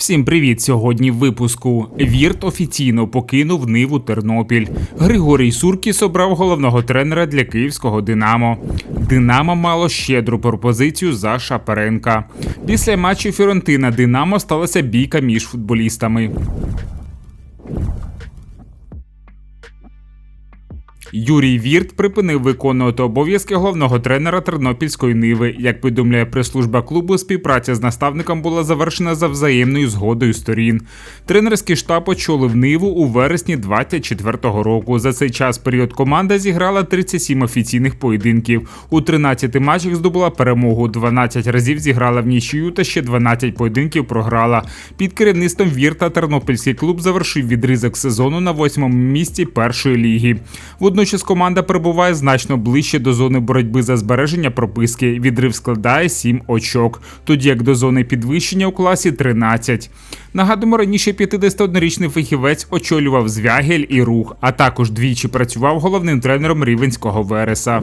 Всім привіт! Сьогодні в випуску. Вірт офіційно покинув Ниву Тернопіль. Григорій Суркіс обрав головного тренера для київського Динамо. Динамо мало щедру пропозицію за Шапаренка. Після матчу Фіронтина Динамо сталася бійка між футболістами. Юрій Вірт припинив виконувати обов'язки головного тренера Тернопільської Ниви. Як повідомляє прес-служба клубу, співпраця з наставником була завершена за взаємною згодою сторін. Тренерський штаб очолив Ниву у вересні 24-го року. За цей час період команда зіграла 37 офіційних поєдинків. У 13 матчах здобула перемогу. 12 разів зіграла в нічию та ще 12 поєдинків програла. Під керівництвом Вірта Тернопільський клуб завершив відризок сезону на восьмому місці першої ліги. Водночас команда перебуває значно ближче до зони боротьби за збереження прописки. Відрив складає 7 очок, тоді як до зони підвищення у класі 13. Нагадуємо, раніше 51-річний фахівець очолював звягель і рух, а також двічі працював головним тренером рівенського Вереса.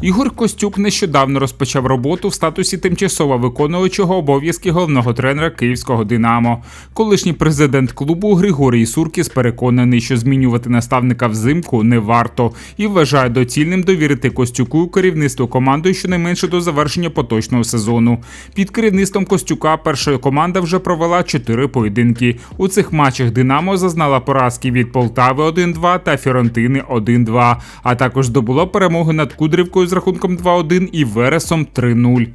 Ігор Костюк нещодавно розпочав роботу в статусі тимчасово виконуючого обов'язки головного тренера київського Динамо. Колишній президент клубу Григорій Суркіс переконаний, що змінювати наставника взимку не варто і вважає доцільним довірити Костюку керівництво командою щонайменше до завершення поточного сезону. Під керівництвом Костюка перша команда вже провела чотири поєдинки. У цих матчах Динамо зазнала поразки від Полтави 1-2 та Фіорентини 1-2, а також здобуло перемоги над Кудрівкою з рахунком 2-1 і Вересом 3-0.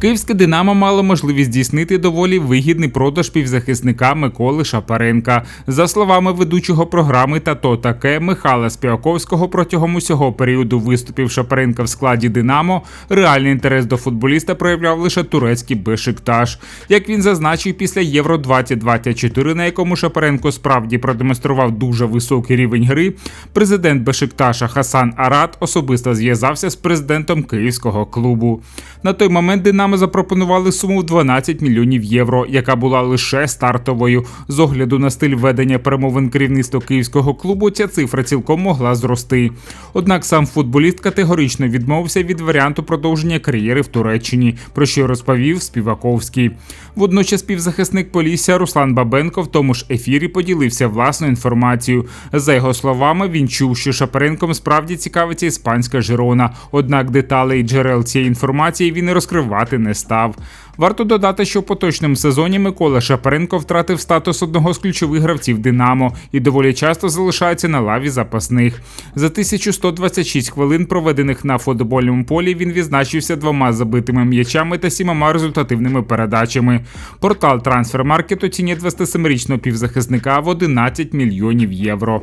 Київське Динамо мало можливість здійснити доволі вигідний продаж півзахисника Миколи Шапаренка. За словами ведучого програми та таке Михайла Спіаковського протягом усього періоду виступів Шапаренка в складі Динамо. Реальний інтерес до футболіста проявляв лише турецький Бешикташ. Як він зазначив після Євро 2024 на якому Шапаренко справді продемонстрував дуже високий рівень гри. Президент Бешикташа Хасан Арат особисто зв'язався з президентом київського клубу. На той момент Динамо запропонували суму в 12 мільйонів євро, яка була лише стартовою. З огляду на стиль ведення перемовин керівництва київського клубу, ця цифра цілком могла зрости. Однак сам футболіст категорично відмовився від варіанту продовження кар'єри в Туреччині, про що розповів Співаковський. Водночас півзахисник Полісся Руслан Бабенко в тому ж ефірі поділився власною інформацією. За його словами, він чув, що Шапаренком справді цікавиться іспанська Жирона. Однак деталей джерел цієї інформації він не розкривати не став. Варто додати, що в поточному сезоні Микола Шапаренко втратив статус одного з ключових гравців Динамо і доволі часто залишається на лаві запасних. За 1126 хвилин, проведених на футбольному полі, він відзначився двома забитими м'ячами та сімома результативними передачами. Портал Трансфермаркет оцінює 27-річного півзахисника в 11 мільйонів євро.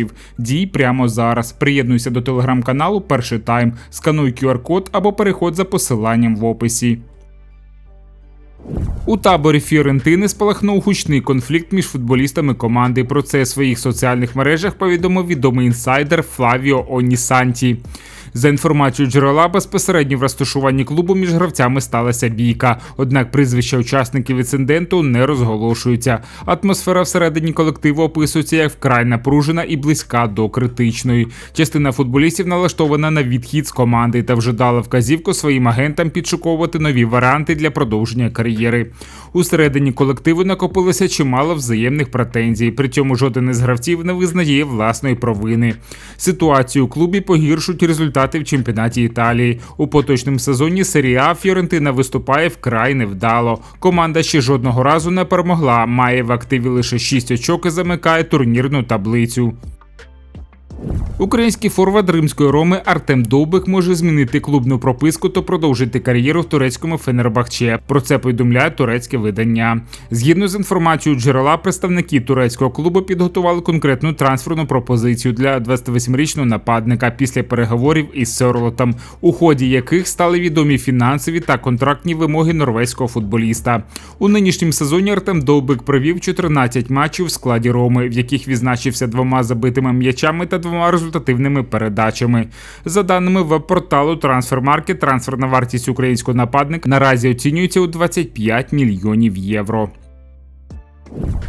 ресурсів. Дій прямо зараз. Приєднуйся до телеграм-каналу Перший Тайм, скануй QR-код або переходь за посиланням в описі. У таборі Фіорентини спалахнув гучний конфлікт між футболістами команди. Про це в своїх соціальних мережах повідомив відомий інсайдер Флавіо Онісанті. За інформацією джерела, безпосередньо в розташуванні клубу між гравцями сталася бійка. Однак прізвища учасників інциденту не розголошуються. Атмосфера всередині колективу описується як вкрай напружена і близька до критичної. Частина футболістів налаштована на відхід з команди та вже дала вказівку своїм агентам підшуковувати нові варіанти для продовження кар'єри. Усередині колективу накопилося чимало взаємних претензій. При цьому жоден із гравців не визнає власної провини. Ситуацію у клубі погіршують результати результати в чемпіонаті Італії. У поточному сезоні серії Фіорентина виступає вкрай невдало. Команда ще жодного разу не перемогла. Має в активі лише 6 очок і замикає турнірну таблицю. Український форвард римської роми Артем Довбик може змінити клубну прописку та продовжити кар'єру в турецькому Фенербахче. Про це повідомляє турецьке видання. Згідно з інформацією джерела, представники турецького клубу підготували конкретну трансферну пропозицію для 28-річного нападника після переговорів із Серлотом, у ході яких стали відомі фінансові та контрактні вимоги норвезького футболіста. У нинішньому сезоні Артем Довбик провів 14 матчів в складі Роми, в яких відзначився двома забитими м'ячами та двома результативними передачами. За даними веб-порталу Transfermarkt, трансферна вартість українського нападника наразі оцінюється у 25 мільйонів євро.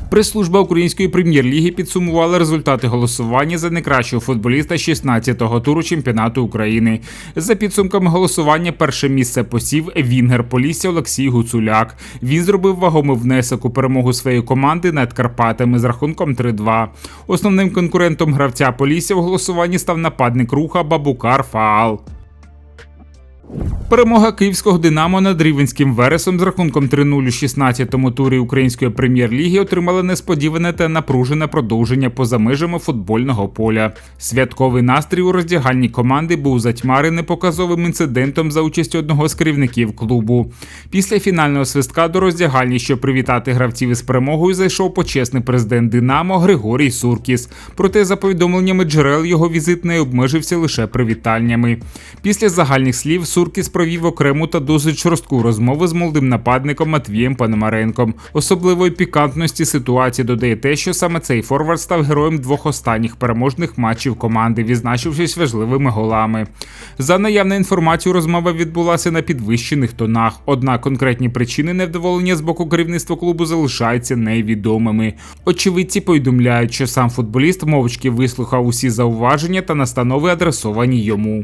Прес-служба української прем'єр-ліги підсумувала результати голосування за найкращого футболіста 16-го туру чемпіонату України. За підсумками голосування, перше місце посів Вінгер Полісся Олексій Гуцуляк. Він зробив вагомий внесок у перемогу своєї команди над Карпатами з рахунком 3-2. Основним конкурентом гравця Полісся в голосуванні став нападник руха Бабукар Фаал. Перемога київського Динамо над Рівенським Вересом з рахунком 3-0 у 16-му турі української прем'єр-ліги отримала несподіване та напружене продовження поза межами футбольного поля. Святковий настрій у роздягальній команди був затьмарений показовим інцидентом за участю одного з керівників клубу. Після фінального свистка до роздягальні, щоб привітати гравців із перемогою, зайшов почесний президент Динамо Григорій Суркіс. Проте, за повідомленнями джерел, його візит не обмежився лише привітаннями. Після загальних слів Суркіс провів окрему та досить жорстку розмову з молодим нападником Матвієм Пономаренком. Особливої пікантності ситуації додає те, що саме цей форвард став героєм двох останніх переможних матчів команди, відзначившись важливими голами. За наявною інформацією, розмова відбулася на підвищених тонах. Однак конкретні причини невдоволення з боку керівництва клубу залишаються невідомими. Очевидці повідомляють, що сам футболіст мовчки вислухав усі зауваження та настанови, адресовані йому.